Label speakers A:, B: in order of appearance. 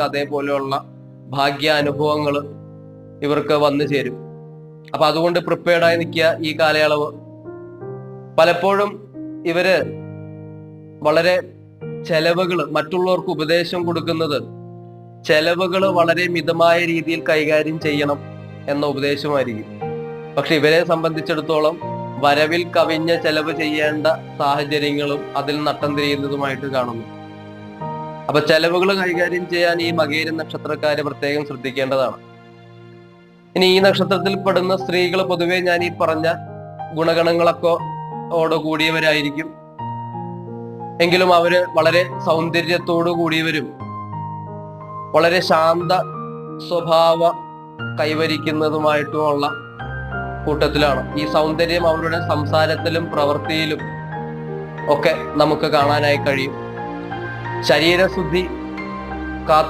A: അതേപോലെയുള്ള ഭാഗ്യാനുഭവങ്ങൾ ഇവർക്ക് വന്നു ചേരും. അപ്പൊ അതുകൊണ്ട് പ്രിപ്പയർഡായി നിൽക്കുക ഈ കാലയളവ്. പലപ്പോഴും ഇവർ വളരെ ചെലവുകൾ മറ്റുള്ളവർക്ക് ഉപദേശം കൊടുക്കുന്നത് ചെലവുകൾ വളരെ മിതമായ രീതിയിൽ കൈകാര്യം ചെയ്യണം എന്ന ഉപദേശമായിരിക്കും. പക്ഷെ ഇവരെ സംബന്ധിച്ചിടത്തോളം വരവിൽ കവിഞ്ഞ ചെലവ് ചെയ്യേണ്ട സാഹചര്യങ്ങളും അതിൽ നട്ടം തിരിയുന്നതുമായിട്ട് കാണുന്നു. അപ്പൊ ചെലവുകൾ കൈകാര്യം ചെയ്യാൻ ഈ മകേരി നക്ഷത്രക്കാര് പ്രത്യേകം ശ്രദ്ധിക്കേണ്ടതാണ്. ഇനി ഈ നക്ഷത്രത്തിൽ പെടുന്ന സ്ത്രീകൾ പൊതുവെ ഞാൻ ഈ പറഞ്ഞ ഗുണഗണങ്ങളൊക്കെ ഓട് കൂടിയവരായിരിക്കും. എങ്കിലും അവർ വളരെ സൗന്ദര്യത്തോടു കൂടിയവരും. വളരെ ശാന്ത സ്വഭാവ കൈവരിക്കുന്നതുമായിട്ടുമുള്ള കൂട്ടത്തിലാണ്. ഈ സൗന്ദര്യം അവരുടെ സംസാരത്തിലും പ്രവൃത്തിയിലും ഒക്കെ നമുക്ക് കാണാനായി കഴിയും. ശരീരശുദ്ധി കാത്തു